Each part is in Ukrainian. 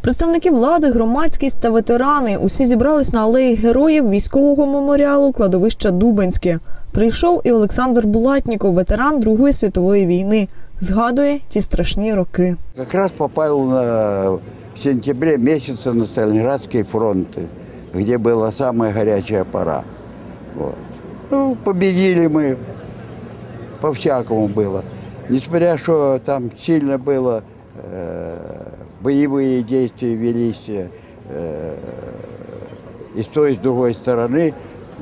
Представники влади, громадськість та ветерани усі зібрались на алеї героїв військового меморіалу кладовища Дубенське. Прийшов і Олександр Булатніков, ветеран Другої світової війни. Згадує ті страшні роки. Как раз попал на, в сентябре месяце на Сталинградские фронты, где была самая горячая пора. Вот. Ну, победили мы, по-всякому было. Несмотря, что там сильно было, э, боевые действия велись э, и с той, и с другой стороны,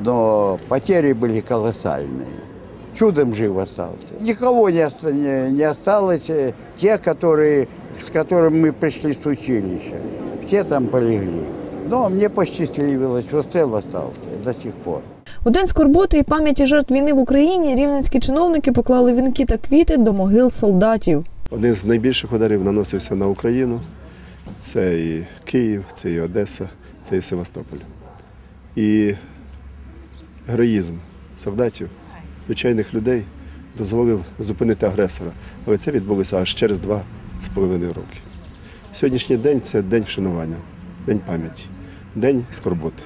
но потери были колоссальные. Чудом жив остался. Никого не, оста- не- не осталось, э, те, которые, с которыми мы пришли с училища. Все там полегли. Но мне посчастливилось, вот цел остался до сих пор. У день скорботи і пам'яті жертв війни в Україні рівненські чиновники поклали вінки та квіти до могил солдатів. Один з найбільших ударів наносився на Україну. Це і Київ, це і Одеса, це і Севастополь. І героїзм солдатів, звичайних людей дозволив зупинити агресора. Але це відбулося аж через два з половиною роки. Сьогоднішній день це день вшанування, день пам'яті, день скорботи.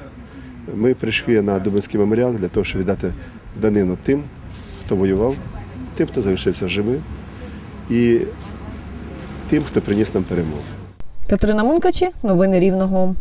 Ми прийшли на Дубинський меморіал для того, щоб віддати данину тим, хто воював, тим, хто залишився живим і тим, хто приніс нам перемогу. Катерина Мункачі, новини Рівного.